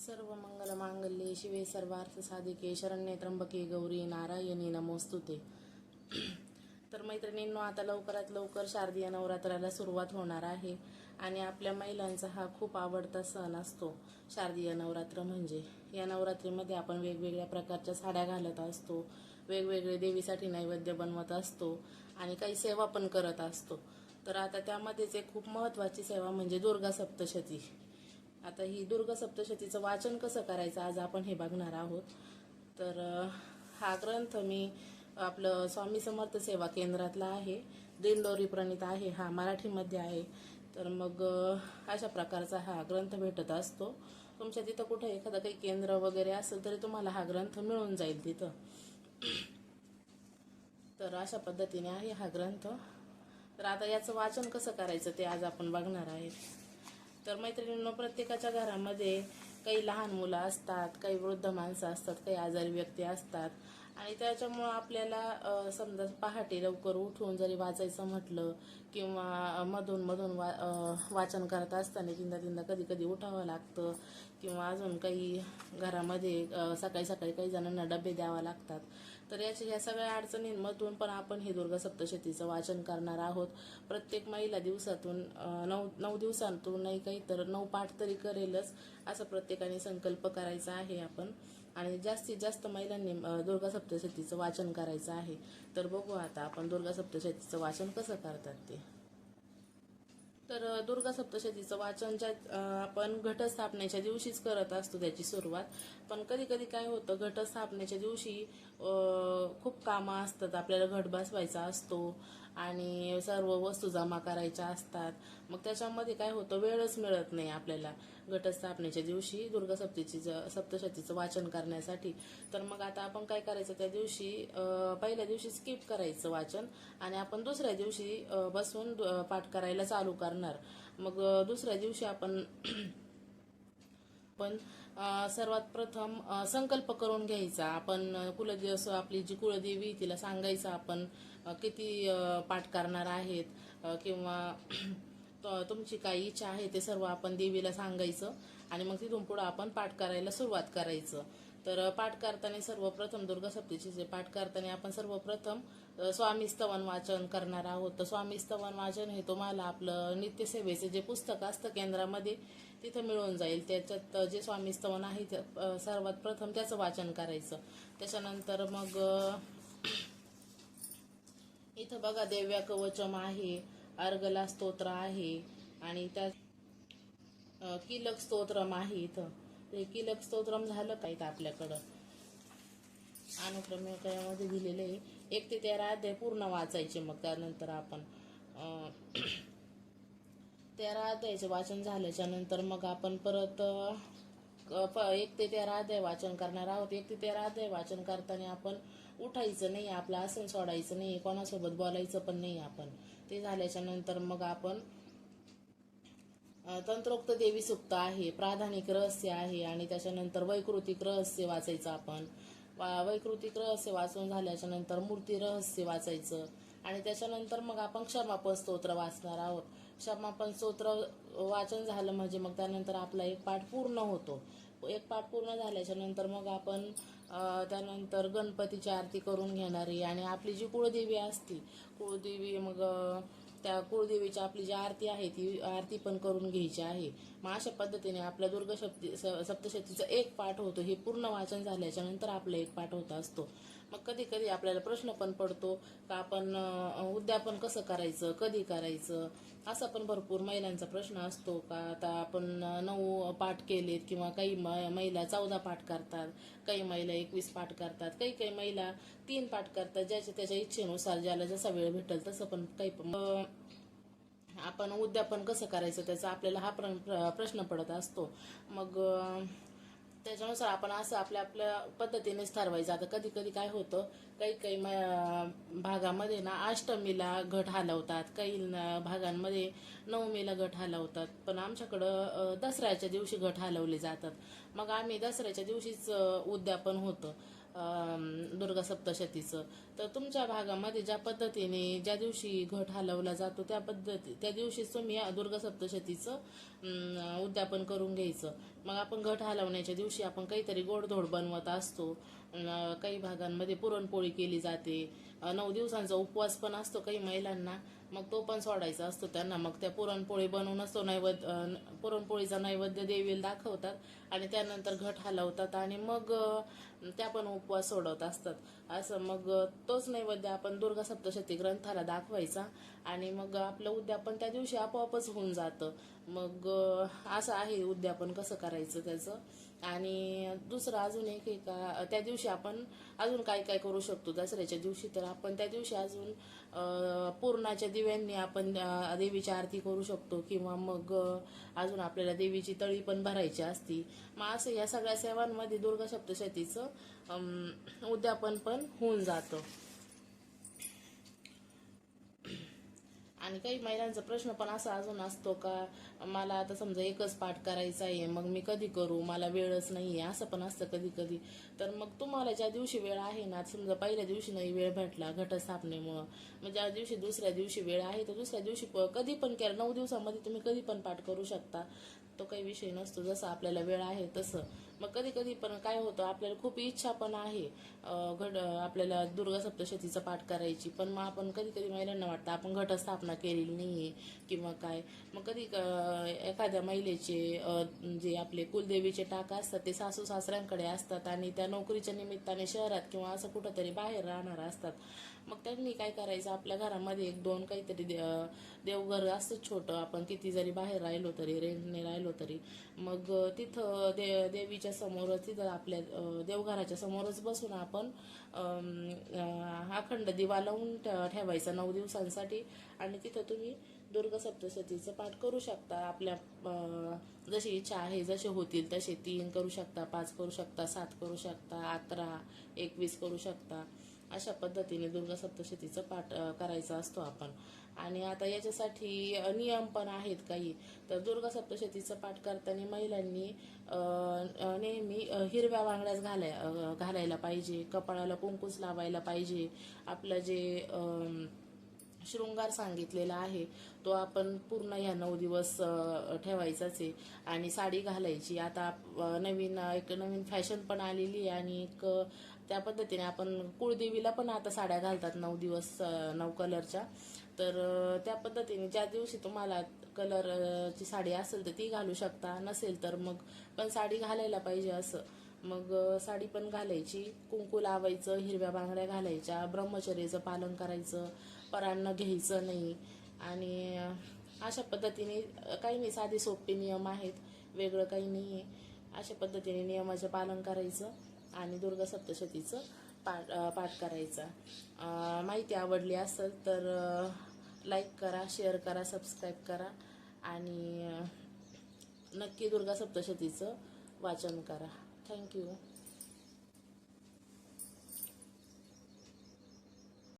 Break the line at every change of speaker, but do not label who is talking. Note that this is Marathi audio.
सर्व मंगल मांगल्ये शिवे सर्वार्थ साधिके शरण्ये त्र्यंबके गौरी नारायणी नमोस्तुते. तर मैत्रिणींनो आता लवकरात लवकर शारदीय नवरात्राला सुरुवात होणार आहे आणि आपल्या महिलांचा हा खूप आवडता सण असतो. शारदीय नवरात्र म्हणजे या नवरात्रीमध्ये आपण वेगवेगळ्या प्रकारच्या साड्या घालत असतो वेगवेगळे देवीसाठी नैवेद्य बनवत असतो आणि काही सेवा पण करत असतो. तर आता त्यामध्येच एक खूप महत्त्वाची सेवा म्हणजे दुर्गा सप्तशती. आता ही दुर्ग सप्तशतीचं वाचन कसं करायचं आज आपण हे बघणार आहोत. तर हा ग्रंथ मी आपलं स्वामी समर्थ सेवा केंद्रातला आहे. दिंडोरी प्रणित आहे हा मराठीमध्ये आहे. तर मग अशा प्रकारचा हा ग्रंथ भेटत असतो. तुमच्या तिथं कुठं एखादं काही केंद्र वगैरे असेल तरी तुम्हाला हा ग्रंथ मिळून जाईल तिथं. तर अशा पद्धतीने आहे हा ग्रंथ. तर आता याचं वाचन कसं करायचं ते आज आपण बघणार आहे तर मैत्रिणींनो प्रत्येकाच्या घरामध्ये काही लहान मुलं असतात काही वृद्ध माणसं असतात काही आजारी व्यक्ती असतात. आणि त्याच्यामुळं आपल्याला समजा पहाटे लवकर उठून जरी वाचायचं म्हटलं किंवा मधून मधून वा वाचन करत असताना तीनदा तीनदा कधी कधी उठावं लागतं किंवा अजून काही घरामध्ये सकाळी सकाळी काही जणांना डबे द्यावा लागतात. तर याच्या ह्या सगळ्या अडचणींमधून पण आपण हे दुर्गा सप्तशतीचं वाचन करणार आहोत. प्रत्येक महिला दिवसातून नऊ नऊ दिवसांतून नाही काही तर नऊ पाठ तरी करेलच असं प्रत्येकाने संकल्प करायचा आहे आपण. आणि जास्तीत जास्त महिलांनी दुर्गा सप्तशतीचं वाचन करायचं आहे. तर बघू आता आपण दुर्गा सप्तशतीचं वाचन कसं करतात ते. तर दुर्गा सप्तशतीचं वाचन ज्या आपण घटस्थापनेच्या दिवशीच करत असतो त्याची सुरुवात. पण कधी कधी काय होतं घटस्थापनेच्या दिवशी खूप कामं असतात. आपल्याला घट बसवायचा असतो. आणि सर्व वस्तू जमा करायच्या असतात. मग त्याच्यामध्ये काय होतं? वेळच मिळत नाही आपल्याला. घटस्थापनेच्या दिवशी दुर्गासप्तीची सप्तशतीचं वाचन करण्यासाठी. तर मग आता आपण काय करायचं? त्या दिवशी पहिल्या दिवशी स्किप करायचं वाचन आणि आपण दुसऱ्या दिवशी बसून पाठ करायला चालू करणार. मग दुसऱ्या दिवशी आपण पण सर्वात प्रथम संकल्प करून घ्यायचा. आपण कुलदेव आपली जी कुळदेवी तिला सांगायचं आपण किती पाठ करणार आहेत किंवा तुमची काही इच्छा आहे ते सर्व आपण देवीला सांगायचं. आणि मग तिथून पुढं आपण पाठ करायला सुरुवात करायचं. तर पाठ करताना सर्वप्रथम दुर्गा सप्तशतीचे पाठ करताना आपण सर्वप्रथम स्वामीस्तवन स्वामी स्तवन वाचन करणार आहोत. तर स्वामी स्तवन वाचन हे तुम्हाला आपलं नित्यसेवेचे जे पुस्तक असतं केंद्रामध्ये तिथं मिळून जाईल. त्याच्यात जे स्वामी स्तवन आहे सर्वात प्रथम त्याचं वाचन करायचं. त्याच्यानंतर मग इथं बघा देव्या कवचम आहे अर्गला स्तोत्र आहे आणि त्या किलक स्तोत्रम आहे इथं. ते किलक स्तोत्रम झालं का इथं आपल्याकडं? अनुक्रमेकामध्ये दिलेलं आहे. एक ते तेरा अध्याय पूर्ण वाचायचे मग त्यानंतर आपण. तेरा अध्यायाचे वाचन झाल्याच्यानंतर मग आपण परत प- एक ते तेरा अध्याय वाचन करणार आहोत. एक ते तेरा अध्याय वाचन करताना आपण उठायचं नाही आपलं आसन सोडायचं नाही कोणासोबत बोलायचं पण नाही आपण. ते झाल्याच्यानंतर मग आपण तंत्रोक्त देवी सुक्त आहे प्राधानिक रहस्य आहे आणि त्याच्यानंतर वैकृतिक रहस्य वाचायचं आपण. वैकृतिक रहस्य वाचून झाल्याच्यानंतर मूर्ती रहस्य वाचायचं. आणि त्याच्यानंतर मग आपण क्षमापण स्तोत्र वाचणार आहोत. क्षमापण स्तोत्र वाचन झालं म्हणजे मग त्यानंतर आपला एक पाठ पूर्ण होतो. एक पाठ पूर्ण झाल्याच्यानंतर मग आपण त्यानंतर गणपतीची आरती करून घेणारी आणि आपली जी कुळदेवी असती कुळदेवी मग त्या कुळदेवीची आपली जी आरती आहे ती आरती पण करून घ्यायची आहे. मग अशा पद्धतीने आपल्या दुर्गा सप्ती स- सप्तशतीचा एक पाठ होतो हे पूर्ण वाचन झाल्याच्यानंतर आपला एक पाठ होत असतो. मग कधी कधी आपल्याला प्रश्न पण पडतो का आपण उद्यापन कसं करायचं कधी करायचं? असा पण भरपूर महिलांचा प्रश्न असतो का? आता आपण नऊ पाठ केलेत किंवा काही म- महिला चौदा पाठ करतात काही महिला एकवीस पाठ करतात काही काही महिला तीन पाठ करतात ज्याच्या त्याच्या इच्छेनुसार ज्याला जसा वेळ भेटेल तसं पण काही पण. आपण उद्यापन कसं करायचं त्याचा आपल्याला हा प्र- प्र- प्रश्न पडत असतो. मग त्याच्यानुसार आपण असं आपल्या आपल्या पद्धतीनेच ठरवायचं. आता कधी कधी काय होतं काही काही म- भागामध्ये ना अष्टमीला घट हलवतात काही भागांमध्ये नवमीला घट हलवतात. पण आमच्याकडं दसऱ्याच्या दिवशी घट हलवले जातात. मग आम्ही दसऱ्याच्या दिवशीच उद्यापन होतं. दुर्गा सप्तशतीचं. तर तुमच्या भागामध्ये ज्या पद्धतीने ज्या दिवशी घट हलवला जातो त्या पद्धती त्या दिवशीच तुम्ही दुर्गा सप्तशतीचं उद्यापन करून घ्यायचं. मग आपण घट हलवण्याच्या दिवशी आपण काहीतरी गोडधोड बनवत असतो. काही भागांमध्ये पुरणपोळी केली जाते. नऊ दिवसांचा उपवास पण असतो काही महिलांना. मग तो पण सोडायचा असतो त्यांना. मग त्या पुरणपोळी बनवूनच तो नैवेद्य पुरणपोळीचा नैवेद्य देवीला दाखवतात आणि त्यानंतर घट हलवतात. आणि मग त्या पण उपवास सोडवत असतात. असं मग तोच नैवेद्य आपण दुर्गा सप्तशती ग्रंथाला दाखवायचा आणि मग आपलं उद्यापन त्या दिवशी आपोआपच होऊन जातं. मग असं आहे उद्यापन कसं करायचं त्याचं. आणि दुसरं अजून एक आहे का त्या दिवशी आपण अजून काय काय करू शकतो? दसऱ्याच्या दिवशी तर आपण त्या दिवशी अजून पूर्णाच्या दिव्यांनी आपण देवीची आरती करू शकतो किंवा मग अजून आपल्याला देवीची तळी पण भरायची असती. मग असं या सगळ्या सेवांमध्ये दुर्गा सप्तशतीचं उद्यापन पण होऊन जातं. आणि काही महिलांचा प्रश्न पण असा अजून असतो का मला आता समजा एकच पाठ करायचा आहे मग मी कधी करू मला वेळच नाही आहे असं पण असतं कधी कधी तर मग तुम्हाला ज्या दिवशी वेळ आहे ना समजा पहिल्या दिवशी नाही वेळ भेटला घटस्थापनेमुळं मग ज्या दिवशी दुसऱ्या दिवशी वेळ आहे तर दुसऱ्या दिवशी कधी पण केलं नऊ दिवसामध्ये तुम्ही कधी पण पाठ करू शकता. तो काही विषय नसतो जसं आपल्याला वेळ आहे तसं. मग कधी कधी पण काय होतं आपल्याला खूप इच्छा पण आहे घट आपल्याला दुर्गा सप्तशतीचा पाठ करायची. पण मग आपण कधी कधी महिलांना वाटतं आपण घटस्थापना केलेली नाही आहे किंवा काय. मग कधी एखाद्या महिलेचे जे आपले कुलदेवीचे टाका असतात ते सासू सासऱ्यांकडे असतात आणि त्या नोकरीच्या निमित्ताने शहरात किंवा असं कुठंतरी बाहेर राहणार असतात. मग त्यांनी काय करायचं आपल्या घरामध्ये एक दोन काहीतरी दे- देवघर असतं छोटं आपण किती जरी बाहेर राहिलो तरी रेंटने राहिलो तरी मग तिथं दे देवीच्या समोरच तिथं आपल्या देवघराच्या समोरच बसून आपण अखंड दिवा लावून ठेवायचा नऊ दिवसांसाठी. आणि तिथं तुम्ही दुर्गा सप्तशतीचं पाठ करू शकता. आपल्या जशी इच्छा आहे जसे होतील तसे तीन करू शकता पाच करू शकता सात करू शकता अकरा एकवीस करू शकता. अशा पद्धतीने दुर्गा सप्तशतीचा पाठ करायचा असतो आपण. आणि आता याच्यासाठी नियम पण आहेत काही. तर दुर्गा सप्तशतीचा पाठ करताना महिलांनी नेहमी हिरव्या बांगड्याच घालाय घालायला पाहिजे. कपाळाला कुंकूच लावायला पाहिजे. आपलं जे शृंगार सांगितलेला आहे तो आपण पूर्ण ह्या नऊ दिवस ठेवायचाच आहे. आणि साडी घालायची. आता नवीन एक नवीन फॅशन पण आलेली आहे. आणि एक त्या पद्धतीने आपण कुळदेवीला पण आता साड्या घालतात नऊ दिवस नऊ कलरच्या. तर त्या पद्धतीने ज्या दिवशी तुम्हाला कलरची साडी असेल तर ती घालू शकता. नसेल तर मग पण साडी घालायला पाहिजे असं. मग साडी पण घालायची. कुंकू लावायचं हिरव्या बांगड्या घालायच्या ब्रह्मचर्याचं पालन करायचं परांना घ्यायचं नाही. आणि अशा पद्धतीने काही नाही साधे सोपे नियम आहेत. वेगळं काही नाही आहे अशा पद्धतीने नियमाचं पालन करायचं. आणि दुर्गा सप्तशतीचं पाठ पाठ करायचा. माहिती आवडली असेल तर लाईक करा शेअर करा सबस्क्राईब करा आणि नक्की दुर्गा सप्तशतीचं वाचन करा. थँक्यू